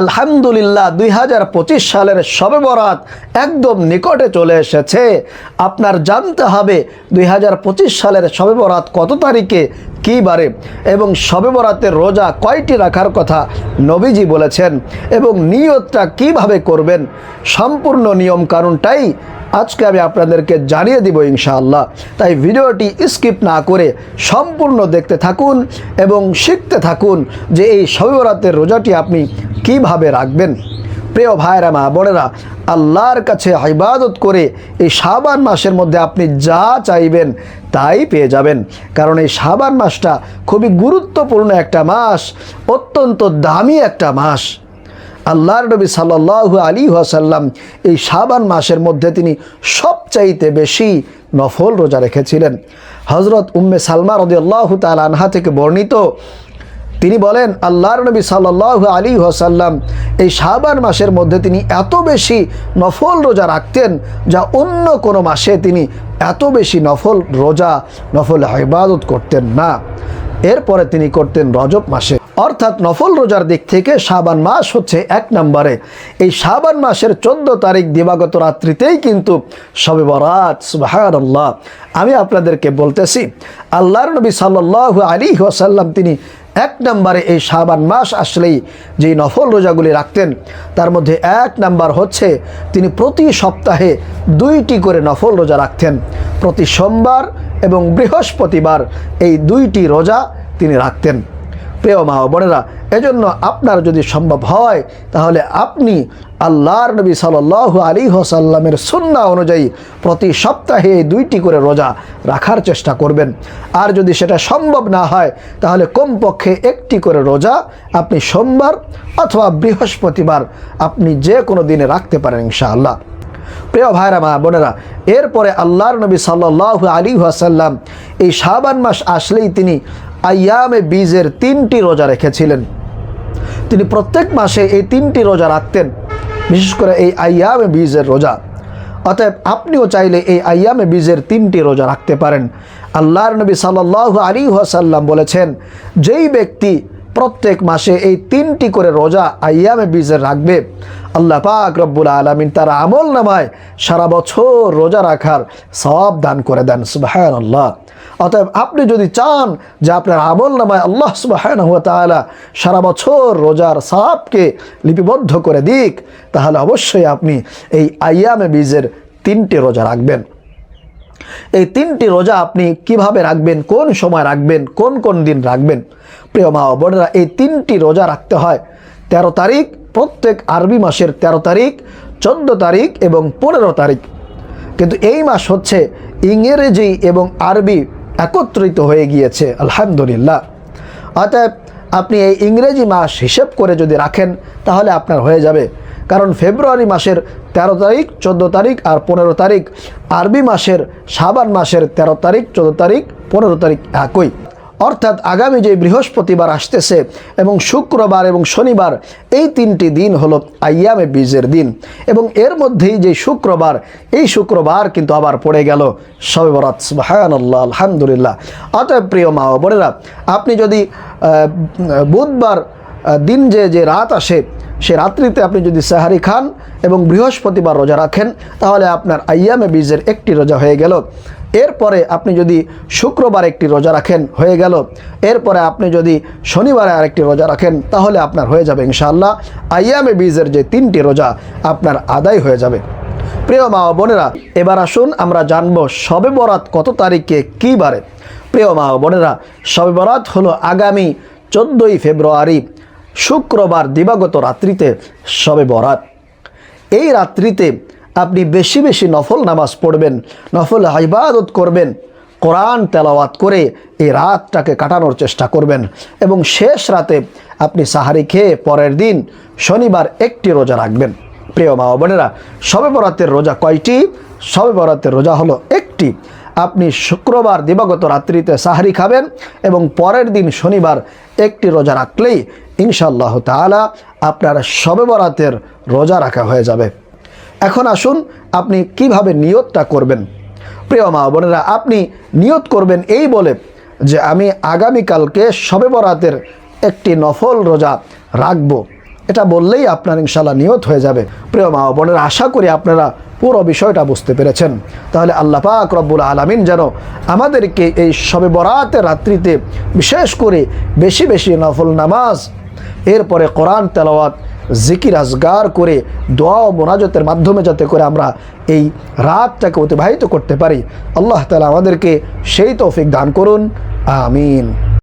আলহামদুলিল্লাহ, দুই হাজার পঁচিশ সালের শবে বরাত একদম নিকটে চলে এসেছে। আপনার জানতে হবে দুই হাজার পঁচিশ সালের শবে বরাত কত তারিখে? কী বারে? এবং শবে বরাতের রোজা কয়টি রাখার কথা নবীজি বলেছেন। এবং নিয়তটা কীভাবে করবেন? সম্পূর্ণ নিয়ম কারণটাই আজকে আমি আপনাদেরকে জানিয়ে দিব ইনশাআল্লাহ। তাই ভিডিওটি স্কিপ না করে সম্পূর্ণ দেখতে থাকুন এবং শিখতে থাকুন যে এই সবে শবিবরাতের রোজাটি আপনি কীভাবে রাখবেন? প্রিয় ভাইরা মা বোনেরা, আল্লাহর কাছে ইবাদত করে এই শাবান মাসের মধ্যে আপনি যা চাইবেন তাই পেয়ে যাবেন। কারণ এই শাবান মাসটা খুবই গুরুত্বপূর্ণ একটা মাস, অত্যন্ত দামি একটা মাস। আল্লাহর নবী সাল্লাহ আলী ওয়াসাল্লাম এই শাবান মাসের মধ্যে তিনি সবচাইতে বেশি নফল রোজা রেখেছিলেন। হজরত উম্মে সালমা রদি আল্লাহ তাল আনহা থেকে বর্ণিত তিনি বলেন, আল্লাহর নবী সাল্লাহ আলী ওয়াসাল্লাম এই শাবান মাসের মধ্যে তিনি এত বেশি নফল রোজা রাখতেন, যা অন্য কোনো মাসে তিনি এত বেশি নফল রোজা, নফল ইবাদত করতেন না। এরপরে তিনি করতেন রজব মাসে। অর্থাৎ নফল রোজার দিক থেকে শাবান মাস হচ্ছে এক নম্বরে। এই শাবান মাসের চোদ্দ তারিখ দিবাগত রাত্রিতেই কিন্তু সবে বরাত আমি আপনাদেরকে বলতেছি, আল্লাহর নবী সাল্লাহ আলী ওয়াসাল্লাম তিনি এক নম্বরে এই শাবান মাস আসলেই যেই নফল রোজাগুলি রাখতেন, তার মধ্যে এক নাম্বার হচ্ছে তিনি প্রতি সপ্তাহে দুইটি করে নফল রোজা রাখতেন। প্রতি সোমবার এবং বৃহস্পতিবার এই দুইটি রোজা তিনি রাখতেন। প্রিয় মা বোনেরা, এজন্য আপনার যদি সম্ভব হয়, তাহলে আপনি আল্লাহর নবী সাল আলী হোসাল্লামের সুন্না অনুযায়ী প্রতি সপ্তাহে দুইটি করে রোজা রাখার চেষ্টা করবেন। আর যদি সেটা সম্ভব না হয়, তাহলে কমপক্ষে একটি করে রোজা আপনি সোমবার অথবা বৃহস্পতিবার আপনি যে কোনো দিনে রাখতে পারেন ইনশাআল্লাহ। প্রিয় ভাইরা, মা বোনেরা, এরপরে আল্লাহর নবী সাল্লাহ আলী ওয়াসাল্লাম এই শাবান মাস আসলেই তিনি আয়ামে বীজের তিনটি রোজা রেখেছিলেন। তিনি প্রত্যেক মাসে এই তিনটি রোজা রাখতেন, বিশেষ করে এই আয়ামে বীজের রোজা। অতএব আপনিও চাইলে এই আয়ামে বীজের তিনটি রোজা রাখতে পারেন। আল্লাহর নবী সাল্লাহ আলী ওয়াসাল্লাম বলেছেন, যেই ব্যক্তি প্রত্যেক মাসে এই তিনটি করে রোজা আয়ামে বীজের রাখবে আল্লাহ পাক রব্বুল আলমিন তার আমল নামায় সারা বছর রোজা রাখার সব দান করে দেন সুবাহ আল্লাহ অতএব আপনি যদি চান যে আপনার আমল নামায় আল্লাহ সুবাহান সুবাহ সারা বছর রোজার সাপকে লিপিবদ্ধ করে দিক, তাহলে অবশ্যই আপনি এই আয়ামে বীজের তিনটি রোজা রাখবেন। এই তিনটি রোজা আপনি কীভাবে রাখবেন, কোন সময় রাখবেন, কোন কোন দিন রাখবেন? প্রিয় মা বোনেরা, এই তিনটি রোজা রাখতে হয় তেরো তারিখ প্রত্যেক আরবি মাসের ১৩ তারিখ, চোদ্দ তারিখ এবং পনেরো তারিখ। কিন্তু এই মাস হচ্ছে ইংরেজি এবং আরবি একত্রিত হয়ে গিয়েছে, আলহামদুলিল্লাহ। অতএব আপনি এই ইংরেজি মাস হিসেব করে যদি রাখেন, তাহলে আপনার হয়ে যাবে। কারণ ফেব্রুয়ারি মাসের ১৩ তারিখ, চোদ্দ তারিখ আর পনেরো তারিখ, আরবি মাসের সাবান মাসের ১৩ তারিখ, চোদ্দ তারিখ, পনেরো তারিখ একই। অর্থাৎ আগামী যে বৃহস্পতিবার আসতেছে এবং শুক্রবার এবং শনিবার, এই তিনটি দিন হলো আয়ামে বীজের দিন। এবং এর মধ্যেই যে শুক্রবার, এই শুক্রবার কিন্তু আবার পড়ে গেল। সবে বরাত সুবাহান্লাহ আলহামদুলিল্লাহ। অতএব প্রিয় মা ও বোনেরা, আপনি যদি বুধবার দিন যে যে রাত আসে, সে রাত্রিতে আপনি যদি সাহারি খান এবং বৃহস্পতিবার রোজা রাখেন, তাহলে আপনার আয়ামে বীজের একটি রোজা হয়ে গেল। এরপরে আপনি যদি শুক্রবার একটি রোজা রাখেন, হয়ে গেল। এরপরে আপনি যদি শনিবারে আরেকটি রোজা রাখেন, তাহলে আপনার হয়ে যাবে ইনশাআল্লাহ। আইয়ামে বীজের যে তিনটি রোজা, আপনার আদায় হয়ে যাবে। প্রিয় মা বোনেরা, এবার আসুন আমরা জানব শবে বরাত কত তারিখে কী বারে। প্রিয় মা বোনেরা শবে বরাত হলো আগামী চোদ্দোই ফেব্রুয়ারি, শুক্রবার দিবাগত রাত্রিতে শবে বরাত। এই রাত্রিতে আপনি বেশি বেশি নফল নামাজ পড়বেন, নফল ইবাদত করবেন, কোরআন তেলাওয়াত করে এই রাতটাকে কাটানোর চেষ্টা করবেন। এবং শেষ রাতে আপনি সাহারি খেয়ে পরের দিন শনিবার একটি রোজা রাখবেন। প্রিয় মা বোনেরা শবে বরাতের রোজা কয়টি? শবে বরাতের রোজা হলো একটি। আপনি শুক্রবার দিবাগত রাত্রিতে সাহারি খাবেন এবং পরের দিন শনিবার একটি রোজা রাখলেই ইনশাল্লাহ তাআলা আপনার শবে বরাতের রোজা রাখা হয়ে যাবে। এখন আসুন আপনি কীভাবে নিয়তটা করবেন। প্রিয় মা বোনেরা, আপনি নিয়ত করবেন এই বলে যে আমি আগামীকালকে শবে বরাতের একটি নফল রোজা রাখব। এটা বললেই আপনার ইনশাল্লাহ নিয়ত হয়ে যাবে। প্রিয় মা বোনের, আশা করি আপনারা পুরো বিষয়টা বুঝতে পেরেছেন। তাহলে আল্লাহ পাক রব্বুল আলমিন যেন আমাদেরকে এই সবে বরাতের রাত্রিতে বিশেষ করে বেশি বেশি নফল নামাজ এরপরে কোরআন তেলাওয়াত, জিকির আজগার করে, দোয়া ও মোনাজতের মাধ্যমে যাতে করে আমরা এই রাতটাকে অতিবাহিত করতে পারি। আল্লাহ তালা আমাদেরকে সেই তৌফিক দান করুন। আমিন।